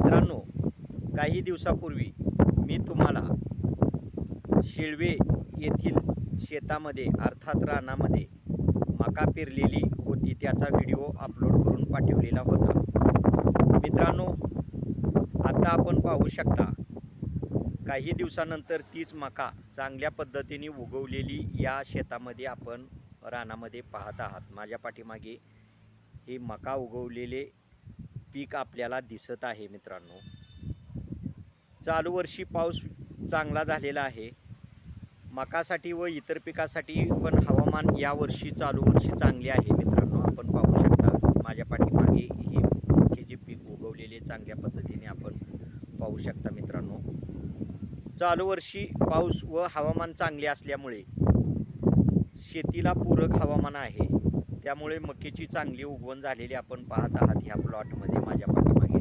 मित्रांनो काही दिवसापूर्वी मी तुम्हाला शेळवे येथील शेतामध्ये अर्थात रानामध्ये मका पेरलेली होती. त्याचा व्हिडिओ अपलोड करून पाठवलेला होता. मित्रांनो आता आपण पाहू शकता काही दिवसानंतर तीच मका चांगल्या पद्धतीने उगवलेली या शेतामध्ये आपण रानामध्ये पाहत आहात. माझ्या पाठीमागे हे मका उगवलेले पीक आपल्याला दिसत आहे मित्रांनो. चालू वर्षी पाऊस चांगला झालेला आहे. मकासाठी व इतर पिकासाठी पण हवामान यावर्षी चालू वर्षी चांगले आहे मित्रांनो. आपण पाहू शकता माझ्या पाठीमागे हे जे पीक उगवलेले चांगल्या पद्धतीने आपण पाहू शकता मित्रांनो. चालू वर्षी पाऊस व हवामान चांगले असल्यामुळे शेतीला पूरक हवामान आहे. त्यामुळे मक्याची चांगली उगवण झालेली आपण पाहत आहात ह्या प्लॉटमध्ये माझ्या पाठीमागे.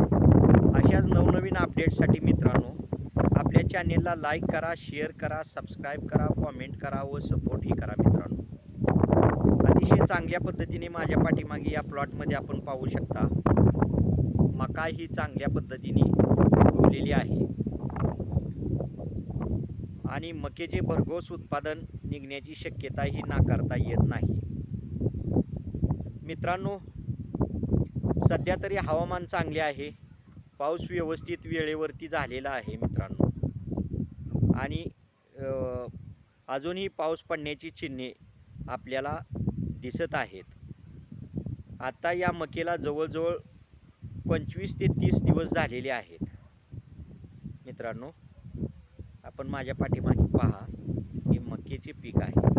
अशाच नवनवीन अपडेटसाठी मित्रांनो आपल्या चॅनेलला लाईक करा शेअर करा सबस्क्राईब करा कॉमेंट करा व सपोर्टही करा मित्रांनो. अतिशय चांगल्या पद्धतीने माझ्या पाठीमागे या प्लॉटमध्ये आपण पाहू शकता. मका ही चांगल्या पद्धतीने उगवलेली आहे. आणि मकेचे भरघोस उत्पादन निघण्याची शक्यता ही नाकारता येत नाही. मित्रांनो सध्या तरी हवामान चांगले आहे. पाऊस व्यवस्थित वेळेवरती झालेला आहे मित्रांनो. आणि अजूनही पाऊस पडण्याची चिन्हे आपल्याला दिसत आहेत. आता या मकेला जवळजवळ पंचवीस ते तीस दिवस झालेले आहेत. मित्रांनो आपण माझ्या पाठीमागे पहा हे मक्याचे पीक आहे.